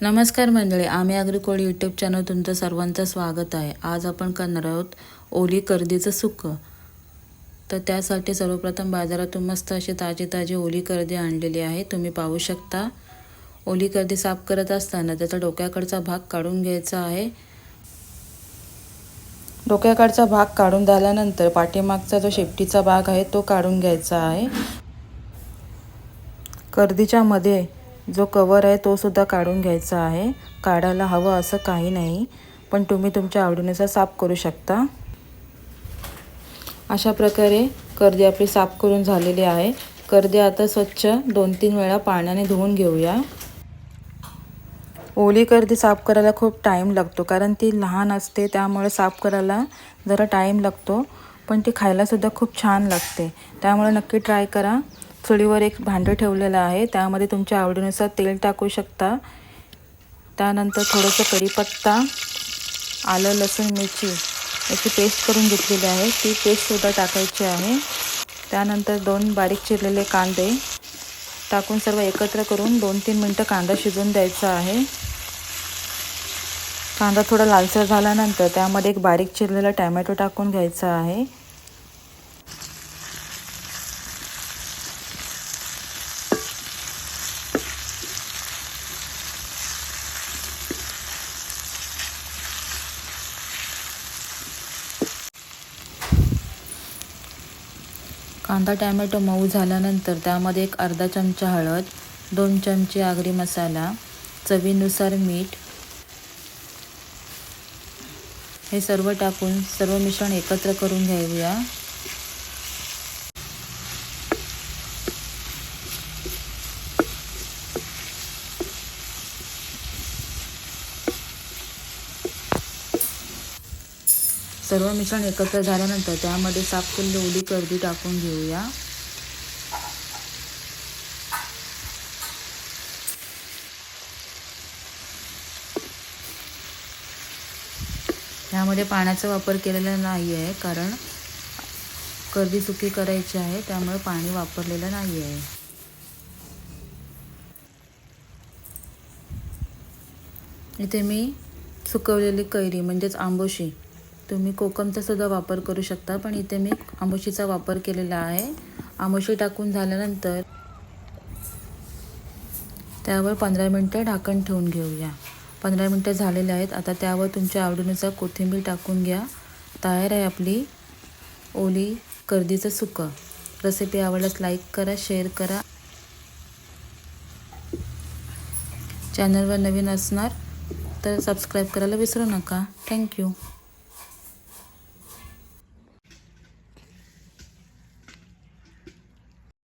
नमस्कार मंडळी आम्ही अग्रिकोळी यूट्यूब चॅनल तुमचं सर्वांचं स्वागत आहे. आज आपण करणार आहोत ओली कर्दीचं सुकं. तर त्यासाठी सर्वप्रथम बाजारातून मस्त अशी ताजी ताजी ओली कर्दी आणलेली आहे. तुम्ही पाहू शकता ओली कर्दी साफ करत असताना त्याचा डोक्याकडचा भाग काढून घ्यायचा आहे. डोक्याकडचा भाग काढून झाल्यानंतर पाठीमागचा जो शेपटीचा भाग आहे तो काढून घ्यायचा आहे. कर्दीच्यामध्ये जो कवर आहे तो सुद्धा काढून घ्यायचा आहे. काढायला हवं असं काही नाही. पण तुम्ही तुमच्या आवडीनुसार साफ करू शकता. अशा प्रकारे कर्दी आपली साफ करून झालेली आहे. कर्दी आता स्वच्छ दोन तीन वेळा पाण्याने धुवून घेऊया. ओली कर्दी साफ करायला खूप टाईम लागतो. कारण ती लहान असते त्यामुळे साफ करायला जरा टाईम लागतो. पण ती खायलासुद्धा खूप छान लागते. त्यामुळे नक्की ट्राय करा. चुलीवर एक भांडं ठेवलेलं आहे. त्यामध्ये तुमच्या आवडीनुसार तेल टाकू शकता. त्यानंतर थोडंसं कढीपत्ता आलं लसूण मिरची याची पेस्ट करून घेतलेली आहे. ती पेस्टसुद्धा टाकायची आहे. त्यानंतर दोन बारीक चिरलेले कांदे टाकून सर्व एकत्र करून दोन तीन मिनटं कांदा शिजवून द्यायचा आहे. कांदा थोडा लालसर झाल्यानंतर त्यामध्ये एक बारीक चिरलेला टॅमॅटो टाकून घ्यायचा आहे. कांदा टॅमॅटो मऊ झाल्यानंतर त्यामध्ये एक अर्धा चमचा हळद दोन चमचे आगरी मसाला चवीनुसार मीठ. हे सर्व टाकून सर्व मिश्रण एकत्र करून घ्याऊया सर्व मिश्रण एकत्र झाल्यानंतर त्यामध्ये साफ केलेली ओली कर्दी टाकून घेऊया. ह्यामध्ये पाण्याचा वापर केलेला नाही आहे कारण कर्दी सुकी करायची आहे त्यामुळे पाणी वापरलेलं नाही आहे इथे मी सुकवलेली कैरी म्हणजेच आंबोशी तुम्ही कोकमचा सुद्धा वापर करू शकता पण इथे मी आंबोशीचा वापर केलेला आहे. आंबोशी टाकून झाल्यानंतर त्यावर पंधरा मिनटं ढाकण ठेवून घेऊया. पंधरा मिनटं झालेले आहेत. आता त्यावर तुमच्या आवडीनुसार कोथिंबीर टाकून घ्या. तयार आहे आपली ओली कर्दीचं सुकं. रेसिपी आवडल्यास लाईक करा शेअर करा. चॅनलवर नवीन असणार तर सबस्क्राईब करायला विसरू नका. थँक्यू